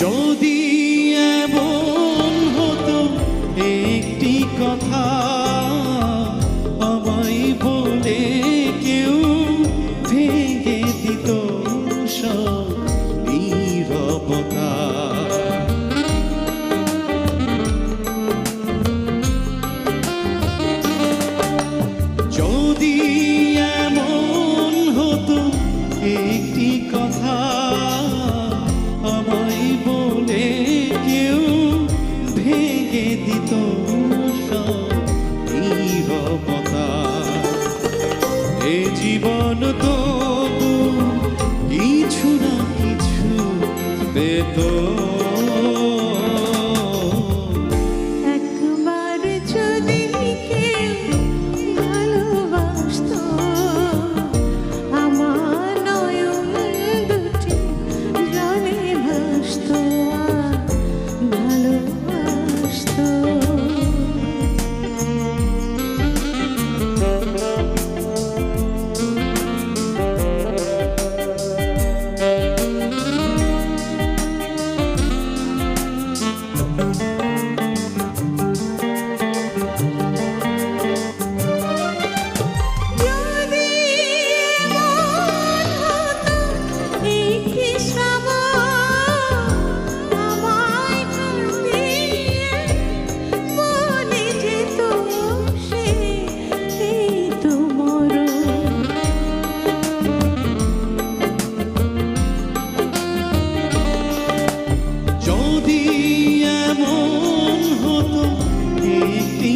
যদি ভেঙে দিত নীরবতা। এ জীবন তো কিছু না কিছু পেতো।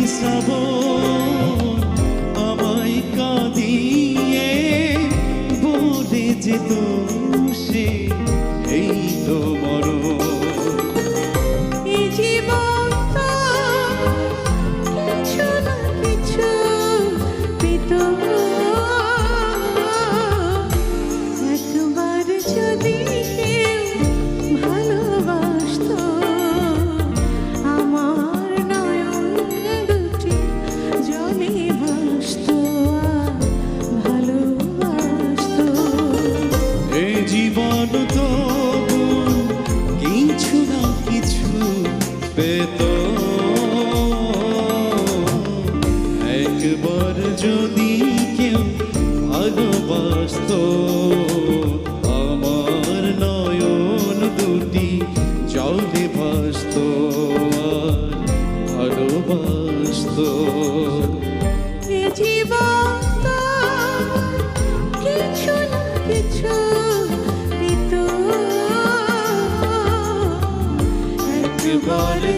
sabor. পেত। একবার যদি কেউ ভালোবাসত আমার নয়ন দুটি চলে Cemale